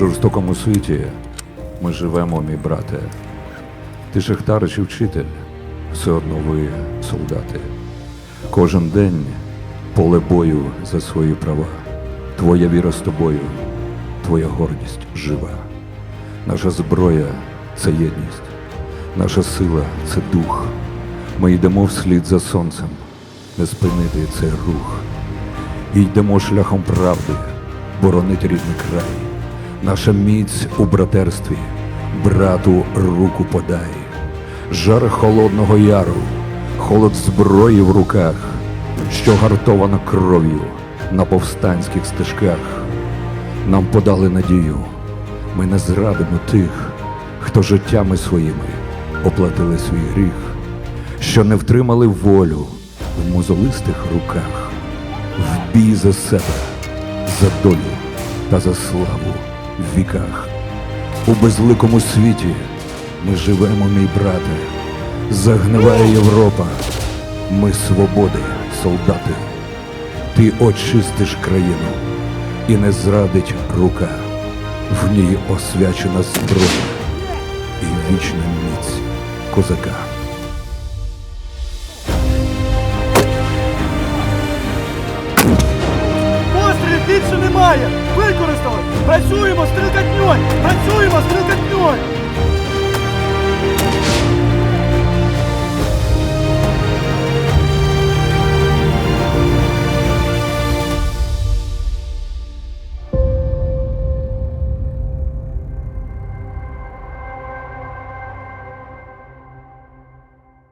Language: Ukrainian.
жорстокому світі ми живемо, мій брате. Ти шахтар чи вчитель, все одно ви солдати. Кожен день поле бою за свої права. Твоя віра з тобою, твоя гордість жива. Наша зброя це єдність, наша сила це дух. Ми йдемо вслід за сонцем, не спинити цей рух. І йдемо шляхом правди, боронить рідний край. Наша міць у братерстві, брату руку подай. Жар холодного яру, холод зброї в руках, що гартовано кров'ю на повстанських стежках. Нам подали надію, ми не зрадимо тих, хто життями своїми оплатили свій гріх, що не втримали волю в мозолистих руках, в бій за себе, за долю та за славу віках. У безликому світі ми живемо, мій брате, загниває Європа, ми свободи, солдати. Ти очистиш країну, і не зрадить рука, в ній освячена зброя і вічна міць козака. Немає! Використали! Працюємо стрілкатньою! Працюємо стрілкатньою!